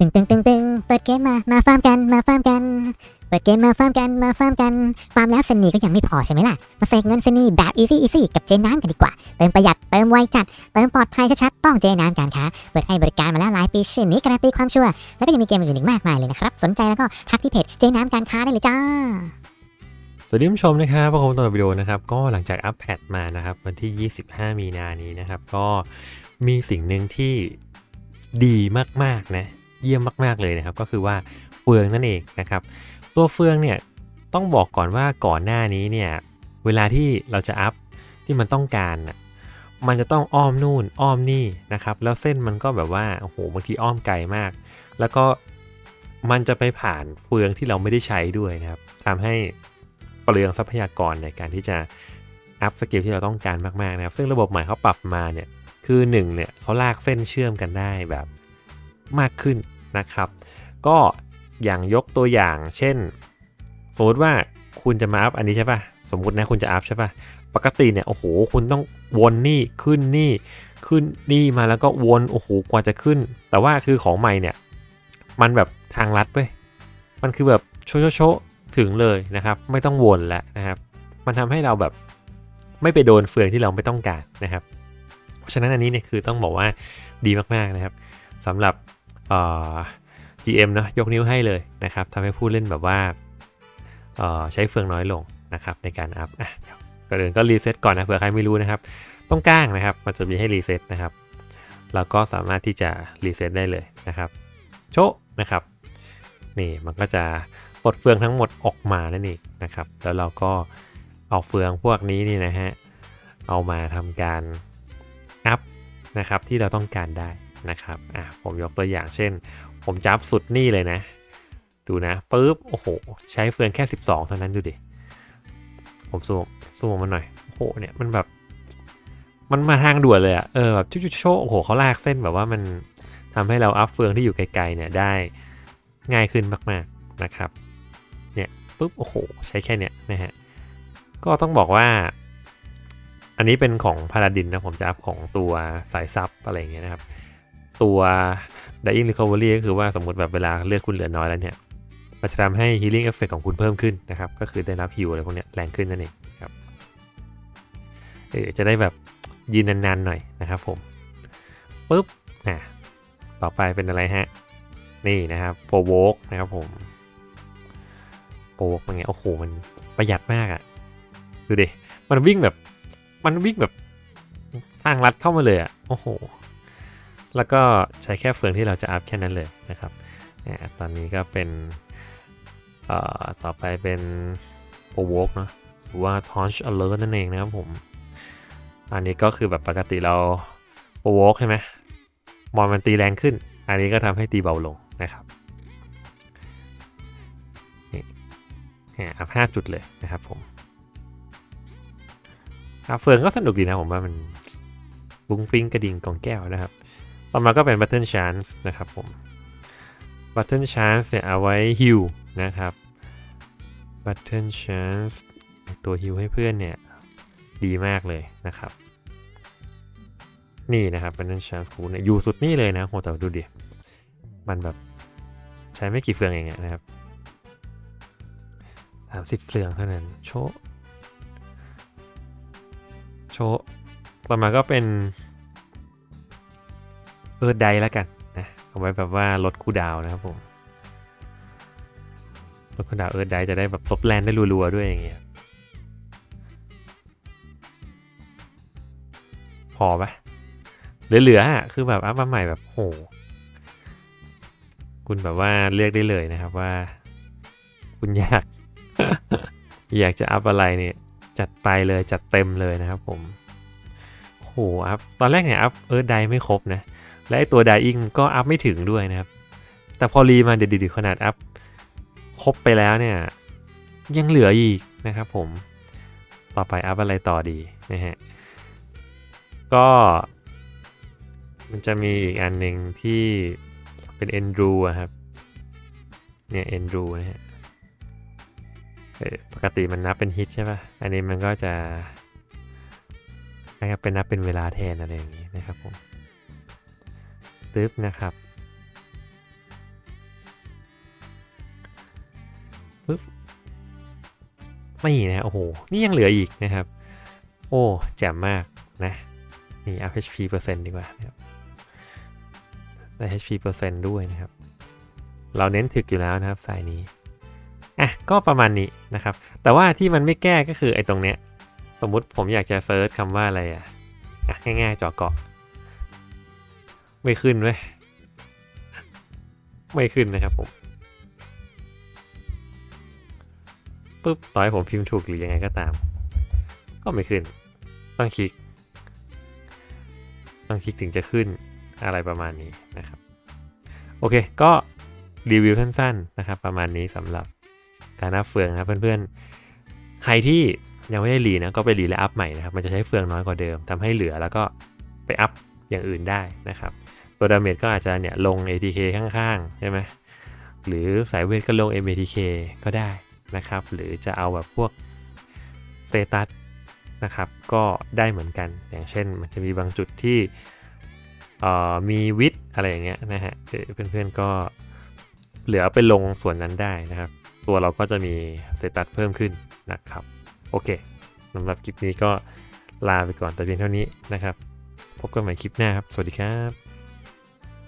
ตึงตึงตึงตึงเปิดเกมมา มาฟาร์มกัน มาฟาร์มกัน เปิดเกมมาฟาร์มกัน มาฟาร์มกัน ฟาร์มแล้วเซนีก็ยังไม่พอใช่ไหมล่ะ มาเสกเงินเซนีแบบอีซี่อีซี่กับเจน้ำกันดีกว่า เติมประหยัด เติมไวจัด เติมปลอดภัยชัดๆ ต้องเจน้ำการค้าเปิดให้บริการมาแล้วหลายปีชื่อนี้การันตีความชัวร์ แล้วก็ยังมีเกมอื่นอีกมากมายเลยนะครับ สนใจแล้วก็ทักที่เพจเจน้ำการค้าได้เลยจ้าสวัสดีผู้ชมนะครับพบกันตัววิดีโอนะครับ ก็หลังจากอัปเดตมานะครับวันที่ 25 มีนานี้นะครับ ก็มีสิ่งหนึ่งที่ดีมากๆนะ เยี่ยมมาก ๆ เลยนะครับ ก็คือว่าเฟืองนั่นเองนะครับ ตัวเฟืองเนี่ยต้องบอกก่อนว่าก่อนหน้านี้เนี่ยเวลาที่เราจะอัพที่มันต้องการ มันจะต้องอ้อมนู่นอ้อมนี่นะครับ แล้วเส้นมันก็แบบว่าโอ้โหบางทีอ้อมไกลมาก แล้วก็มันจะไปผ่านเฟืองที่เราไม่ได้ใช้ด้วยนะครับทำให้เปลืองทรัพยากรในการที่จะอัพสกิลที่เราต้องการมากๆนะครับ ซึ่งระบบใหม่เขาปรับมาเนี่ยคือ1เนี่ยเขาลากเส้นเชื่อมกันได้แบบ มากขึ้นนะครับ ก็อย่างยกตัวอย่าง เช่น สมมติว่าคุณจะมาอัพอันนี้ใช่ปะสมมตินะคุณจะอัพใช่ปะปกติเนี่ยโอ้โหคุณต้องวนนี่ขึ้นนี่ขึ้นนี่มาแล้วก็วนโอ้โหกว่าจะขึ้น แต่ว่าคือของใหม่เนี่ยมันแบบทางลัดเว้ยมันคือแบบโชโชโชถึงเลยนะครับ ไม่ต้องวนแล้วนะครับ มันทำให้เราแบบไม่ไปโดนเฟืองที่เราไม่ต้องการนะครับ เพราะฉะนั้นอันนี้เนี่ยคือต้องบอกว่าดีมากๆนะครับสำหรับ GM เนาะยกนิ้วให้เลยนะครับทำให้ผู้เล่นแบบว่าเอ่อใช้เฟืองน้อยลงนะครับในการอัพอะเดี๋ยวก่อนอื่นก็รีเซ็ตก่อนนะเผื่อใครไม่รู้นะครับต้องกลางนะครับ มันจะมีให้รีเซ็ตนะครับเราก็สามารถที่จะรีเซ็ตได้เลยนะครับ โชนะครับนี่มันก็จะปลดเฟืองทั้งหมดออกมานั่นเองนะครับ แล้วเราก็เอาเฟืองพวกนี้นี่นะฮะเอามาทำการอัพนะครับที่เราต้องการได้ นะครับอะผมยกตัวอย่างเช่น ผมจับสุดนี่เลยนะ ดูนะปุ๊บโอ้โห ใช้เฟืองแค่ 12 เท่านั้นดูดิ ผมซูมซูมมันหน่อยโอ้โหเนี่ยมันแบบมันมาทางด่วนเลยอะเออแบบชุชโชโอ้โหเขาลากเส้นแบบว่ามันทำให้เราอัพเฟืองที่อยู่ไกลๆเนี่ยได้ง่ายขึ้นมากๆนะครับเนี่ยปุ๊บโอ้โหใช้แค่เนี้ยนะฮะก็ต้องบอกว่า อันนี้เป็นของพาราดินนะผมจะอัพของตัวสายซับอะไรเงี้ยนะครับ ตัว Dying Recovery ก็คือว่าสมมติแบบเวลาเลือดคุณเหลือน้อยแล้วเนี่ย มันจะทำให้ Healing Effect ของคุณเพิ่มขึ้นนะครับ ก็คือได้รับฮิวอะไรพวกนี้แรงขึ้นนั่นเองครับเออจะได้แบบยืนนานๆหน่อยนะครับผมปุ๊บอะต่อไปเป็นอะไรฮะ นี่นะครับโปรโวกนะครับผมโปรโวกเป็นไงโอ้โหมันประหยัดมากอะ่ะดูดิมันวิ่งแบบมันวิ่งแบบทางลัดเข้ามาเลยอะ่ะโอ้โห แล้วก็ใช้แค่เฟืองที่เราจะอัพแค่นั้นเลยนะครับอ่ตอนนี้ก็เป็นต่อไปเป็นโปรโวกเนาะหรือว่า Touch Alert นั่นเองนะครับผม อันนี้ก็คือแบบปกติเราโปรโวกใช่ไหมมอนมันตีแรงขึ้น อันนี้ก็ทำให้ตีเบาลงนะครับนี่อัพห้าจุดเลยนะครับผมอัพเฟืองก็สนุกดีนะผมว่ามันบุ้งฟิงกระดิ่งกองแก้วนะครับ ต่อมาก็เป็น Button Chance นะครับผม Button Chance เนี่ยเอาไว้ฮิวนะครับ Button Chance ตัวฮิวให้เพื่อนเนี่ย ดีมากเลยนะครับ นี่นะครับ Button Chance คูเนี่ยอยู่สุดนี่เลยนะโหแต่ดูดิ มันแบบใช้ไม่กี่เฟืองเองนะครับสามสิบเฟืองเท่านั้น โชโชต่อมาก็เป็น เออไดแล้วกันนะเอาไว้แบบว่าลดคูลดาวนะครับผมลดคูลดาวเออไดจะได้แบบลบแลนได้รัวๆด้วยอย่างเงี้ยพอปะเหลือๆอะคือแบบอัพมาใหม่แบบโหคุณแบบว่าเลือกได้เลยนะครับว่า คุณอยากอยากจะอัพอะไรเนี่ยจัดไปเลยจัดเต็มเลยนะครับผมโหอัพตอนแรกเนี่ยอัพเออไดไม่ครบนะ และไอตัวไดอิงก็อัพไม่ถึงด้วยนะครับ แต่พอรีมาเดี๋ยวๆขนาดอัพครบไปแล้วเนี่ย ยังเหลืออีกนะครับผม ต่อไปอัพอะไรต่อดีนะฮะ ก็ มันจะมีอีกอันหนึ่งที่เป็นเอนดูครับ เนี่ยเอนดูนะฮะปกติมันนับเป็นฮิตใช่ป่ะ อันนี้มันก็จะนะครับเป็นนับเป็นเวลาแทนอะไรอย่างนี้นะครับผม ตึ๊บนะครับปึ๊บไม่นะโอ้โห นี่ยังเหลืออีกนะครับ โอ้แจ่มมากนะ นี่ HP เปอร์เซ็นต์ดีกว่านะครับได้ HP เปอร์เซ็นต์ด้วยนะครับ เราเน้นถึกอยู่แล้วนะครับสายนี้ อะ ก็ประมาณนี้นะครับ แต่ว่าที่มันไม่แก้ก็คือไอ้ตรงเนี้ย สมมุติผมอยากจะเซิร์ชคำว่าอะไรอะ ง่ายๆจอเกาะ ไม่ขึ้นเว้ยไม่ขึ้นนะครับผมปุ๊บต่อให้ผมพิมพ์ถูกหรือยังไงก็ตาม ก็ไม่ขึ้น ต้องคลิก ต้องคลิกถึงจะขึ้นอะไรประมาณนี้นะครับ โอเค ก็รีวิวสั้นๆนะครับ ประมาณนี้สำหรับการอัพเฟืองนะเพื่อนๆ ใครที่ยังไม่ได้รีนะก็ไปรีและอัพใหม่นะครับ มันจะใช้เฟืองน้อยกว่าเดิมทำให้เหลือแล้วก็ไปอัพอย่างอื่นได้นะครับ ตัวดาเมจก็อาจจะเนี่ยลง ATK ข้างๆ ใช่ไหมหรือสายเวทก็ลง MATK ก็ได้นะครับ หรือจะเอาแบบพวกสเซตัสนะครับ ก็ได้เหมือนกัน อย่างเช่นมันจะมีบางจุดที่มีวิทย์อะไรอย่างเงี้ยนะฮะเพื่อนๆก็เหลือไปลงส่วนนั้นได้นะครับ ตัวเราก็จะมีสเซตัสเพิ่มขึ้นนะครับ โอเคสำหรับคลิปนี้ก็ลาไปก่อนแต่เพียงเท่านี้นะครับ พบกันใหม่คลิปหน้าครับ สวัสดีครับ